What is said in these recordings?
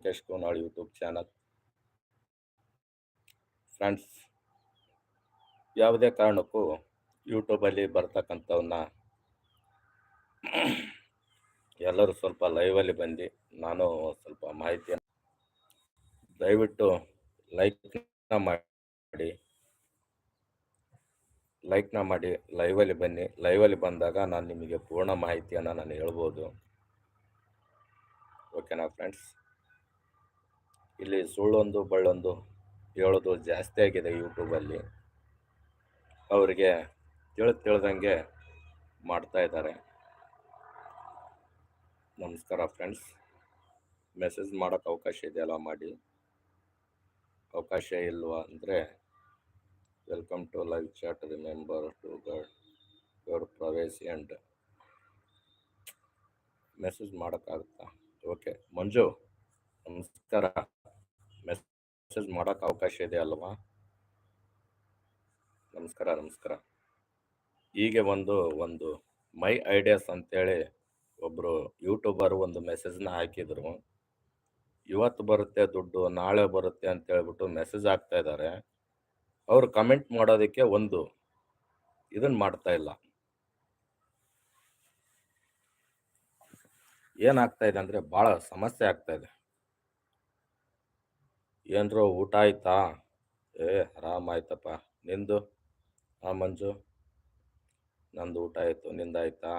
Venkatesh Konal YouTube channel friends ಯಾವುದೇ ಕಾರಣಕ್ಕೂ ಯೂಟ್ಯೂಬಲ್ಲಿ ಬರ್ತಕ್ಕಂಥವನ್ನ ಎಲ್ಲರೂ ಸ್ವಲ್ಪ ಲೈವಲ್ಲಿ ಬಂದು ನಾನು ಸ್ವಲ್ಪ ಮಾಹಿತಿಯನ್ನು ದಯವಿಟ್ಟು ಲೈಕ್ನ ಮಾಡಿ. ಲೈಕ್ನ ಮಾಡಿ ಲೈವಲ್ಲಿ ಬನ್ನಿ. ಲೈವಲ್ಲಿ ಬಂದಾಗ ನಾನು ನಿಮಗೆ ಪೂರ್ಣ ಮಾಹಿತಿಯನ್ನು ನಾನು ಹೇಳ್ಬೋದು. ಓಕೆನಾ ಫ್ರೆಂಡ್ಸ್ ಇಲ್ಲಿ ಸುಳ್ಳೊಂದು ಬಳ್ಳೊಂದು ಹೇಳೋದು ಜಾಸ್ತಿ ಆಗಿದೆ ಯೂಟ್ಯೂಬಲ್ಲಿ. ಅವರಿಗೆ ತಿಳಿದು ತಿಳಿದಂಗೆ ಮಾಡ್ತಾ ಇದ್ದಾರೆ. ನಮಸ್ಕಾರ ಫ್ರೆಂಡ್ಸ್. ಮೆಸೇಜ್ ಮಾಡೋಕ್ಕೆ ಅವಕಾಶ ಇದೆಯಲ್ಲ ಮಾಡಿ. ಅವಕಾಶ ಇಲ್ವಾ ಅಂದರೆ welcome to live chat remember to god your Pravesh and message ಮಾಡೋಕ್ಕಾಗುತ್ತಾ ಓಕೆ, ಮಂಜು, ನಮಸ್ಕಾರ. ಮೆಸೇಜ್ ಮಾಡೋಕ್ಕೆ ಅವಕಾಶ ಇದೆ ಅಲ್ವಾ? ನಮಸ್ಕಾರ ನಮಸ್ಕಾರ. ಹೀಗೆ ಒಂದು ಒಂದು ಮೈ ಐಡಿಯಾಸ್ ಅಂತೇಳಿ ಒಬ್ಬರು ಯೂಟ್ಯೂಬರ್ ಒಂದು ಮೆಸೇಜ್ನ ಹಾಕಿದರು. ಇವತ್ತು ಬರುತ್ತೆ ದುಡ್ಡು, ನಾಳೆ ಬರುತ್ತೆ ಅಂತ ಹೇಳ್ಬಿಟ್ಟು ಮೆಸೇಜ್ ಹಾಕ್ತಾ ಇದ್ದಾರೆ ಅವರು ಕಮೆಂಟ್ ಮಾಡೋದಕ್ಕೆ ಒಂದು ಇದನ್ನು ಮಾಡ್ತಾ ಇಲ್ಲ. ಏನಾಗ್ತಾ ಇದೆ ಅಂದರೆ ಭಾಳ ಸಮಸ್ಯೆ ಆಗ್ತಾ ಇದೆ. ಏನ್ರೋ ಊಟ ಆಯ್ತಾ? ಏ ಆರಾಮಾಯ್ತಪ್ಪ ನಿಂದು? ಆ, ಮಂಜು? ನಂದು ಊಟ ಆಯಿತು. ನಿಂದಾಯ್ತಾ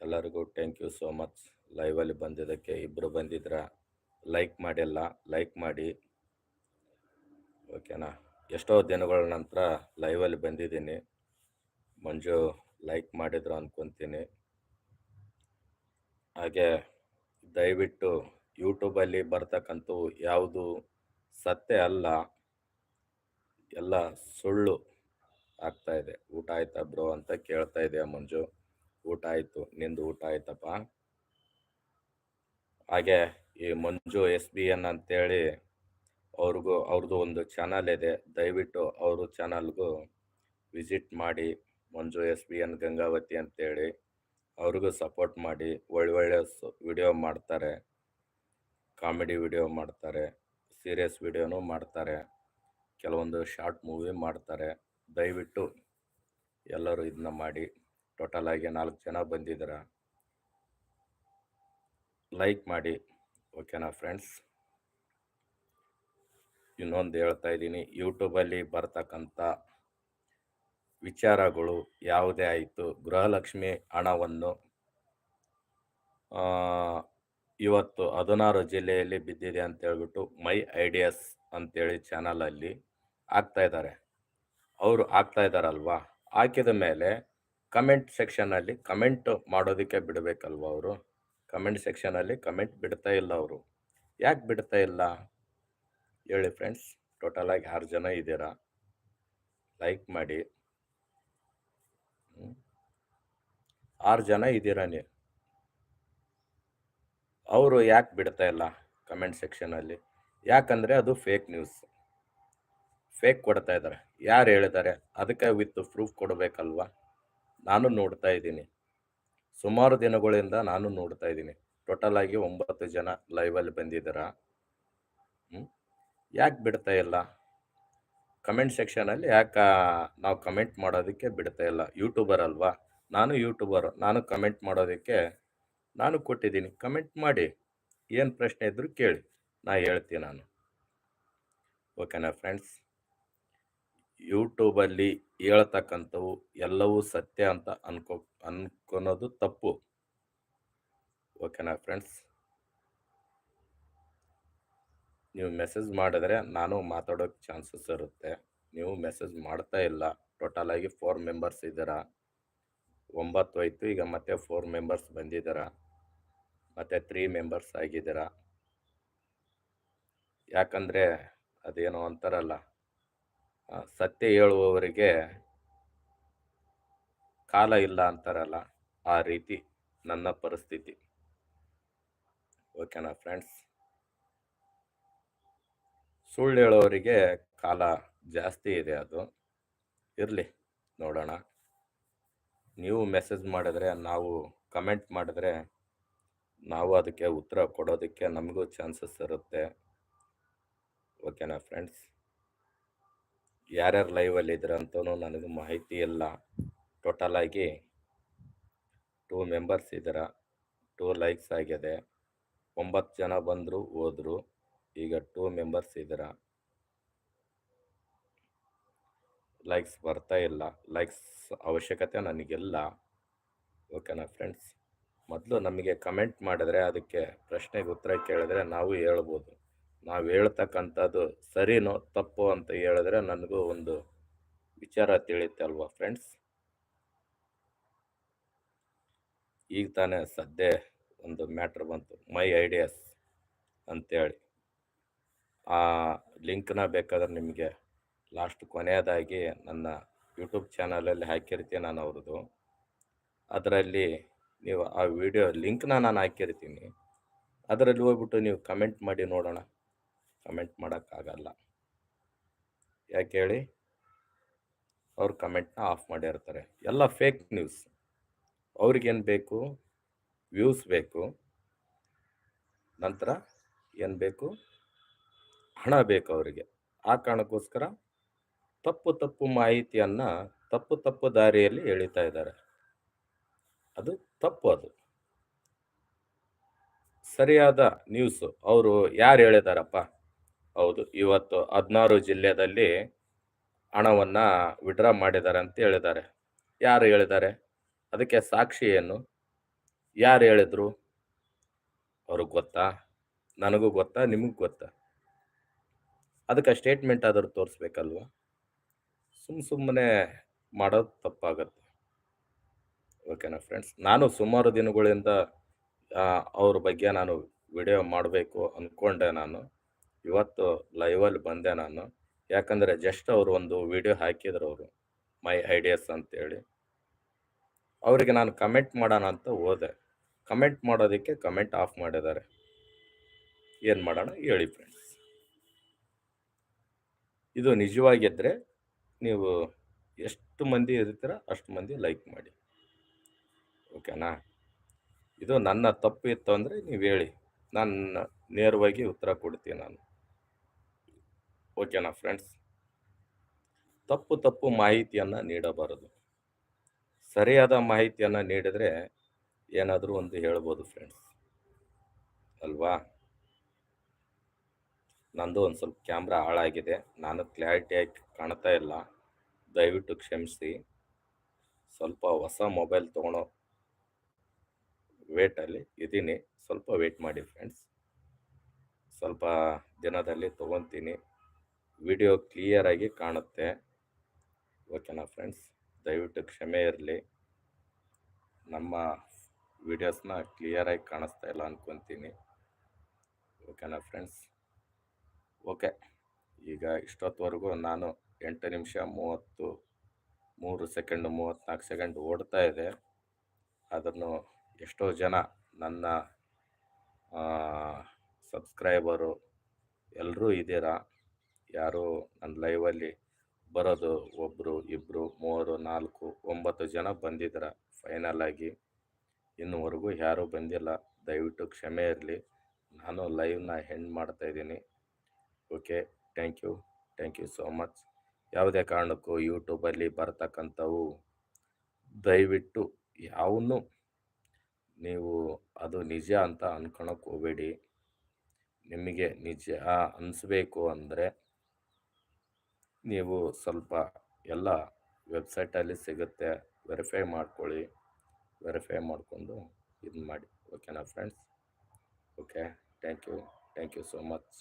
ಎಲ್ಲರಿಗೂ ಥ್ಯಾಂಕ್ ಯು ಸೋ ಮಚ್ ಲೈವಲ್ಲಿ ಬಂದಿದ್ದಕ್ಕೆ ಇಬ್ಬರು ಬಂದಿದ್ರ. ಲೈಕ್ ಮಾಡಿಲ್ಲ. ಲೈಕ್ ಮಾಡಿ. ಓಕೆನಾ ಎಷ್ಟೋ ದಿನಗಳ ನಂತರ ಲೈವಲ್ಲಿ ಬಂದಿದ್ದೀನಿ. ಮಂಜು ಲೈಕ್ ಮಾಡಿದ್ರು ಅಂದ್ಕೊತೀನಿ ಹಾಗೆ ದಯವಿಟ್ಟು ಯೂಟ್ಯೂಬಲ್ಲಿ ಬರ್ತಕ್ಕಂಥ ಯಾವುದು ಸತ್ಯ ಅಲ್ಲ. ಎಲ್ಲ ಸುಳ್ಳು ಆಗ್ತಾ ಇದೆ. ಊಟ ಆಯ್ತಾ ಬ್ರೋ ಅಂತ ಕೇಳ್ತಾ ಇದೆಯಾ ಮಂಜು? ಊಟ ಆಯಿತು. ನಿಂದು ಊಟ ಆಯ್ತಪ್ಪ? ಹಾಗೆ ಈ ಮಂಜು ಎಸ್ ಬಿ ಎನ್ ಅಂತೇಳಿ ಅವ್ರಿಗೂ, ಅವ್ರದ್ದು ಒಂದು ಚಾನಲ್ ಇದೆ. ದಯವಿಟ್ಟು ಅವರು ಚಾನಲ್ಗೂ ವಿಸಿಟ್ ಮಾಡಿ, Manju S B N Gangavathi ಅಂತೇಳಿ. ಅವ್ರಿಗೂ ಸಪೋರ್ಟ್ ಮಾಡಿ. ಒಳ್ಳೊಳ್ಳೆ ವಿಡಿಯೋ ಮಾಡ್ತಾರೆ. ಕಾಮಿಡಿ ವಿಡಿಯೋ ಮಾಡ್ತಾರೆ, ಸೀರಿಯಸ್ ವಿಡಿಯೋನೂ ಮಾಡ್ತಾರೆ, ಕೆಲವೊಂದು ಶಾರ್ಟ್ ಮೂವಿ ಮಾಡ್ತಾರೆ. ದಯವಿಟ್ಟು ಎಲ್ಲರೂ ಇದನ್ನ ಮಾಡಿ ಟೋಟಲ್ ಆಗಿ ನಾಲ್ಕು ಜನ ಬಂದಿದ್ದೀರ? ಲೈಕ್ ಮಾಡಿ, ಓಕೆನಾ ಫ್ರೆಂಡ್ಸ್? ಇನ್ನೊಂದು ಹೇಳ್ತಾ ಇದ್ದೀನಿ, ಯೂಟ್ಯೂಬಲ್ಲಿ ಬರ್ತಕ್ಕಂಥ ವಿಚಾರಗಳು ಯಾವುದೇ ಆಯಿತು, ಗೃಹಲಕ್ಷ್ಮಿ ಹಣವನ್ನು ಇವತ್ತು ಹದಿನಾರು ಜಿಲ್ಲೆಯಲ್ಲಿ ಬಿದ್ದಿದೆ ಅಂತ ಹೇಳ್ಬಿಟ್ಟು ಮೈ ಐಡಿಯಾಸ್ ಅಂತೇಳಿ ಚಾನಲಲ್ಲಿ ಹಾಕ್ತಾ ಇದ್ದಾರೆ. ಅವರು ಹಾಕ್ತಾ ಇದ್ದಾರಲ್ವಾ? ಹಾಕಿದ ಮೇಲೆ ಕಮೆಂಟ್ ಸೆಕ್ಷನಲ್ಲಿ ಕಮೆಂಟ್ ಮಾಡೋದಕ್ಕೆ ಬಿಡಬೇಕಲ್ವ ಅವರು? ಕಮೆಂಟ್ ಸೆಕ್ಷನಲ್ಲಿ ಕಮೆಂಟ್ ಬಿಡ್ತಾ ಇಲ್ಲ ಅವರು. ಯಾಕೆ ಬಿಡ್ತಾ ಇಲ್ಲ? ಹೇಳಿ ಫ್ರೆಂಡ್ಸ್ ಟೋಟಲಾಗಿ ಆರು ಜನ ಇದ್ದೀರಾ? ಲೈಕ್ ಮಾಡಿ. ಆರು ಜನ ಇದ್ದೀರಾ ನೀವು? ಅವರು ಯಾಕೆ ಬಿಡ್ತಾ ಇಲ್ಲ ಕಮೆಂಟ್ ಸೆಕ್ಷನಲ್ಲಿ ಯಾಕಂದರೆ ಅದು ಫೇಕ್ ನ್ಯೂಸ್ ಫೇಕ್ ಕೊಡ್ತಾ ಇದ್ದಾರೆ ಯಾರು ಹೇಳಿದ್ದಾರೆ? ಅದಕ್ಕೆ ವಿತ್ ಪ್ರೂಫ್ ಕೊಡಬೇಕಲ್ವಾ? ನಾನು ನೋಡ್ತಾ ಇದ್ದೀನಿ. ಸುಮಾರು ದಿನಗಳಿಂದ ನಾನು ನೋಡ್ತಾ ಇದ್ದೀನಿ. ಟೋಟಲ್ ಆಗಿ ಒಂಬತ್ತು ಜನ ಲೈವಲ್ಲಿ ಬಂದಿದ್ದೀರಾ? ಯಾಕೆ ಬಿಡ್ತಾ ಇಲ್ಲ? ಕಮೆಂಟ್ ಸೆಕ್ಷನಲ್ಲಿ ಯಾಕೆ ನಾವು ಕಮೆಂಟ್ ಮಾಡೋದಕ್ಕೆ ಬಿಡ್ತಾ ಇಲ್ಲ? ಯೂಟ್ಯೂಬರ್ ಅಲ್ವಾ? ನಾನು ಯೂಟ್ಯೂಬರು ನಾನು ಕಮೆಂಟ್ ಮಾಡೋದಕ್ಕೆ ನಾನು ಕೊಟ್ಟಿದ್ದೀನಿ. ಕಮೆಂಟ್ ಮಾಡಿ. ಏನು ಪ್ರಶ್ನೆ ಇದ್ದರೂ ಕೇಳಿ. ನಾ ಹೇಳ್ತೀನಿ ನಾನು. ಓಕೆನಾ ಫ್ರೆಂಡ್ಸ್ ಯೂಟ್ಯೂಬಲ್ಲಿ ಹೇಳ್ತಕ್ಕಂಥವು ಎಲ್ಲವೂ ಸತ್ಯ ಅಂತ ಅನ್ಕೋ ಅನ್ಕೊಳೋದು ತಪ್ಪು. ಓಕೆನಾ ಫ್ರೆಂಡ್ಸ್ ನೀವು ಮೆಸೇಜ್ ಮಾಡಿದ್ರೆ ನಾನು ಮಾತಾಡೋಕ್ಕೆ ಚಾನ್ಸಸ್ ಇರುತ್ತೆ. ನೀವು ಮೆಸೇಜ್ ಮಾಡ್ತಾ ಇಲ್ಲ. ಟೋಟಲ್ ಆಗಿ ಫೋರ್ ಮೆಂಬರ್ಸ್ ಇದ್ದೀರಾ. ಒಂಬತ್ತು ಆಯಿತು. ಈಗ ಮತ್ತೆ ಫೋರ್ ಮೆಂಬರ್ಸ್ ಬಂದಿದ್ದೀರಾ. ಮತ್ತು ತ್ರೀ ಮೆಂಬರ್ಸ್ ಆಗಿದ್ದೀರಾ. ಯಾಕಂದರೆ ಅದೇನೋ ಅಂತಾರಲ್ಲ ಸತ್ಯ ಹೇಳುವವರಿಗೆ ಕಾಲ ಇಲ್ಲ ಅಂತಾರಲ್ಲ, ಆ ರೀತಿ ನನ್ನ ಪರಿಸ್ಥಿತಿ. ಓಕೆನಾ ಫ್ರೆಂಡ್ಸ್ ಸುಳ್ಳು ಹೇಳೋರಿಗೆ ಕಾಲ ಜಾಸ್ತಿ ಇದೆ ಅದು. ಇರಲಿ, ನೋಡೋಣ. ನೀವು ಮೆಸೇಜ್ ಮಾಡಿದ್ರೆ, ನಾವು ಕಮೆಂಟ್ ಮಾಡಿದ್ರೆ, ನಾವು ಅದಕ್ಕೆ ಉತ್ತರ ಕೊಡೋದಕ್ಕೆ ನಮಗೂ ಚಾನ್ಸಸ್ ಇರುತ್ತೆ. ಓಕೆನಾ ಫ್ರೆಂಡ್ಸ್ ಯಾರ್ಯಾರು ಲೈವಲ್ಲಿ ಅಂತಲೂ ನನಗೆ ಮಾಹಿತಿ ಇಲ್ಲ. ಟೋಟಲಾಗಿ ಟೂ ಮೆಂಬರ್ಸ್ ಇದ್ದೀರ. ಟೂ ಲೈಕ್ಸ್ ಆಗಿದೆ. ಒಂಬತ್ತು ಜನ ಬಂದರು, ಹೋದರು. ಈಗ ಟೂ ಮೆಂಬರ್ಸ್ ಇದ್ದೀರ. ಲೈಕ್ಸ್ ಬರ್ತಾ ಇಲ್ಲ. ಲೈಕ್ಸ್ ಅವಶ್ಯಕತೆ ನನಗಿಲ್ಲ. ಓಕೆನಾ ಫ್ರೆಂಡ್ಸ್ ಮೊದಲು ನಮಗೆ ಕಮೆಂಟ್ ಮಾಡಿದ್ರೆ ಅದಕ್ಕೆ ಪ್ರಶ್ನೆಗೆ ಉತ್ತರ ಕೇಳಿದ್ರೆ ನಾವು ಹೇಳ್ಬೋದು. ನಾವು ಹೇಳ್ತಕ್ಕಂಥದ್ದು ಸರಿನೋ ತಪ್ಪು ಅಂತ ಹೇಳಿದ್ರೆ ನನಗೂ ಒಂದು ವಿಚಾರ ತಿಳಿಯುತ್ತೆ ಅಲ್ವಾ ಫ್ರೆಂಡ್ಸ್ ಈಗ ತಾನೇ ಸದ್ಯ ಒಂದು ಮ್ಯಾಟ್ರ್ ಬಂತು. ಮೈ ಐಡಿಯಾಸ್ ಅಂತೇಳಿ. ಆ ಲಿಂಕ್ನ ಬೇಕಾದ್ರೆ ನಿಮಗೆ ಲಾಸ್ಟ್ ಕೊನೆಯದಾಗಿ ನನ್ನ ಯೂಟ್ಯೂಬ್ ಚಾನಲಲ್ಲಿ ಹಾಕಿರ್ತೀನಿ ನಾನು ಅವ್ರದ್ದು. ಅದರಲ್ಲಿ ನೀವು ಆ ವಿಡಿಯೋ ಲಿಂಕ್ನ ನಾನು ಹಾಕಿರ್ತೀನಿ. ಅದರಲ್ಲಿ ಹೋಗ್ಬಿಟ್ಟು ನೀವು ಕಮೆಂಟ್ ಮಾಡಿ ನೋಡೋಣ. ಕಮೆಂಟ್ ಮಾಡೋಕ್ಕಾಗಲ್ಲ. ಯಾಕೆ ಹೇಳಿ? ಅವ್ರು ಕಮೆಂಟ್ನ ಆಫ್ ಮಾಡಿರ್ತಾರೆ. ಎಲ್ಲ ಫೇಕ್ ನ್ಯೂಸ್ ಅವ್ರಿಗೇನು ಬೇಕು? ವ್ಯೂಸ್ ಬೇಕು. ನಂತರ ಏನು ಬೇಕು? ಹಣ ಬೇಕು ಅವರಿಗೆ. ಆ ಕಾರಣಕ್ಕೋಸ್ಕರ ತಪ್ಪು ತಪ್ಪು ಮಾಹಿತಿಯನ್ನು ತಪ್ಪು ತಪ್ಪು ದಾರಿಯಲ್ಲಿ ಎಳಿತಾ ಇದ್ದಾರೆ. ಅದು ತಪ್ಪು ಅದು. ಸರಿಯಾದ ನ್ಯೂಸು ಅವರು ಯಾರು ಹೇಳಿದಾರಪ್ಪ? ಹೌದು, ಇವತ್ತು ಹದಿನಾರು ಜಿಲ್ಲೆಯಲ್ಲಿ ಹಣವನ್ನು ವಿಡ್ರಾ ಮಾಡಿದ್ದಾರೆ ಅಂತ ಹೇಳಿದ್ದಾರೆ. ಯಾರು ಹೇಳಿದ್ದಾರೆ? ಅದಕ್ಕೆ ಸಾಕ್ಷಿ ಏನು? ಯಾರು ಹೇಳಿದ್ರು? ಅವ್ರಿಗೆ ಗೊತ್ತಾ? ನನಗೂ ಗೊತ್ತಾ? ನಿಮಗೂ ಗೊತ್ತಾ? ಅದಕ್ಕೆ ಸ್ಟೇಟ್ಮೆಂಟ್ ಆದರೂ ತೋರಿಸ್ಬೇಕಲ್ವ? ಸುಮ್ಮ ಸುಮ್ಮನೆ ಮಾಡೋದು ತಪ್ಪಾಗತ್ತೆ. ಓಕೆನಾ ಫ್ರೆಂಡ್ಸ್? ನಾನು ಸುಮಾರು ದಿನಗಳಿಂದ ಅವ್ರ ಬಗ್ಗೆ ನಾನು ವಿಡಿಯೋ ಮಾಡಬೇಕು ಅಂದ್ಕೊಂಡೆ ನಾನು. ಇವತ್ತು ಲೈವಲ್ಲಿ ಬಂದೆ ನಾನು. ಯಾಕಂದರೆ ಜಸ್ಟ್ ಅವರು ಒಂದು ವಿಡಿಯೋ ಹಾಕಿದ್ರು ಅವರು, ಮೈ ಐಡಿಯಾಸ್ ಅಂತೇಳಿ. ಅವರಿಗೆ ನಾನು ಕಮೆಂಟ್ ಮಾಡೋಣ ಅಂತ ಹೋದೆ. ಕಮೆಂಟ್ ಮಾಡೋದಕ್ಕೆ ಕಮೆಂಟ್ ಆಫ್ ಮಾಡಿದ್ದಾರೆ. ಏನು ಮಾಡೋಣ? ಹೇಳಿ ಫ್ರೆಂಡ್ಸ್ ಇದು ನಿಜವಾಗಿದ್ದರೆ ನೀವು ಎಷ್ಟು ಮಂದಿ ಇರ್ತೀರ ಅಷ್ಟು ಮಂದಿ ಲೈಕ್ ಮಾಡಿ. ಓಕೆನಾ? ಇದು ನನ್ನ ತಪ್ಪು ಇತ್ತು ಅಂದರೆ ನೀವು ಹೇಳಿ. ನಾನು ನೇರವಾಗಿ ಉತ್ತರ ಕೊಡ್ತೀನಿ ನಾನು. ಓಕೆನಾ ಫ್ರೆಂಡ್ಸ್ ತಪ್ಪು ತಪ್ಪು ಮಾಹಿತಿಯನ್ನು ನೀಡಬಾರದು. ಸರಿಯಾದ ಮಾಹಿತಿಯನ್ನು ನೀಡಿದರೆ ಏನಾದರೂ ಒಂದು ಹೇಳ್ಬೋದು ಫ್ರೆಂಡ್ಸ್ ಅಲ್ವಾ? ನಂದು ಒಂದು ಸ್ವಲ್ಪ ಕ್ಯಾಮ್ರಾ ಹಾಳಾಗಿದೆ. ನಾನು ಕ್ಲಾರಿಟಿಯಾಗಿ ಕಾಣ್ತಾ ಇಲ್ಲ. ದಯವಿಟ್ಟು ಕ್ಷಮಿಸಿ. ಸ್ವಲ್ಪ ಹೊಸ ಮೊಬೈಲ್ ತೊಗೊಳೋ ವೇಟಲ್ಲಿ ಇದ್ದೀನಿ ಸ್ವಲ್ಪ ವೇಟ್ ಮಾಡಿ ಫ್ರೆಂಡ್ಸ್. ಸ್ವಲ್ಪ ದಿನದಲ್ಲಿ ತೊಗೊತೀನಿ. ವಿಡಿಯೋ ಕ್ಲಿಯರಾಗಿ ಕಾಣುತ್ತೆ. ಓಕೆನಾ ಫ್ರೆಂಡ್ಸ್? ದಯವಿಟ್ಟು ಕ್ಷಮೆ ಇರಲಿ. ನಮ್ಮ ವಿಡಿಯೋಸ್ನ ಕ್ಲಿಯರಾಗಿ ಕಾಣಿಸ್ತಾ ಇಲ್ಲ ಅಂದ್ಕೊತೀನಿ ಓಕೆನಾ ಫ್ರೆಂಡ್ಸ್? ಓಕೆ. ಈಗ ಇಷ್ಟೊತ್ತವರೆಗೂ ನಾನು ಎಂಟು ನಿಮಿಷ ಮೂವತ್ತು, ಮೂರು ಸೆಕೆಂಡ್, ಮೂವತ್ತ್ನಾಲ್ಕು ಸೆಕೆಂಡ್ ಓಡ್ತಾ ಇದೆ. ಅದನ್ನು ಎಷ್ಟೋ ಜನ ನನ್ನ ಸಬ್ಸ್ಕ್ರೈಬರು ಎಲ್ಲರೂ ಇದ್ದೀರಾ? ಯಾರು ನನ್ನ ಲೈವಲ್ಲಿ ಬರೋದು ಒಬ್ಬರು ಇಬ್ಬರು ಮೂವರು ನಾಲ್ಕು, ಒಂಬತ್ತು ಜನ ಬಂದಿದ್ದೀರ? ಫೈನಲ್ ಆಗಿ. ಇನ್ನುವರೆಗೂ ಯಾರೂ ಬಂದಿಲ್ಲ. ದಯವಿಟ್ಟು ಕ್ಷಮೆ ಇರಲಿ. ನಾನು ಲೈವ್ನ ಹೆಂಡ್ ಮಾಡ್ತಾಯಿದ್ದೀನಿ okay, thank you. Thank you so much. ಯಾವುದೇ ಕಾರಣಕ್ಕೂ ಯೂಟ್ಯೂಬಲ್ಲಿ ಬರ್ತಕ್ಕಂಥವು ದಯವಿಟ್ಟು ಯಾವನ್ನೂ ನೀವು ಅದು ನಿಜ ಅಂತ ಅಂದ್ಕೊಳಕ್ಕೆ ಹೋಗಬೇಡಿ. ನಿಮಗೆ ನಿಜ ಅನಿಸ್ಬೇಕು ಅಂದರೆ ನೀವು ಸ್ವಲ್ಪ ಎಲ್ಲ ವೆಬ್ಸೈಟಲ್ಲಿ ಸಿಗುತ್ತೆ, ವೆರಿಫೈ ಮಾಡ್ಕೊಳ್ಳಿ. ವೆರಿಫೈ ಮಾಡಿಕೊಂಡು ಇದು ಮಾಡಿ. ಓಕೆನಾ friends? Okay, thank you thank you so much.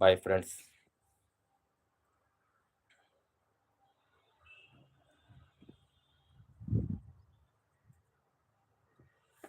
Bye friends.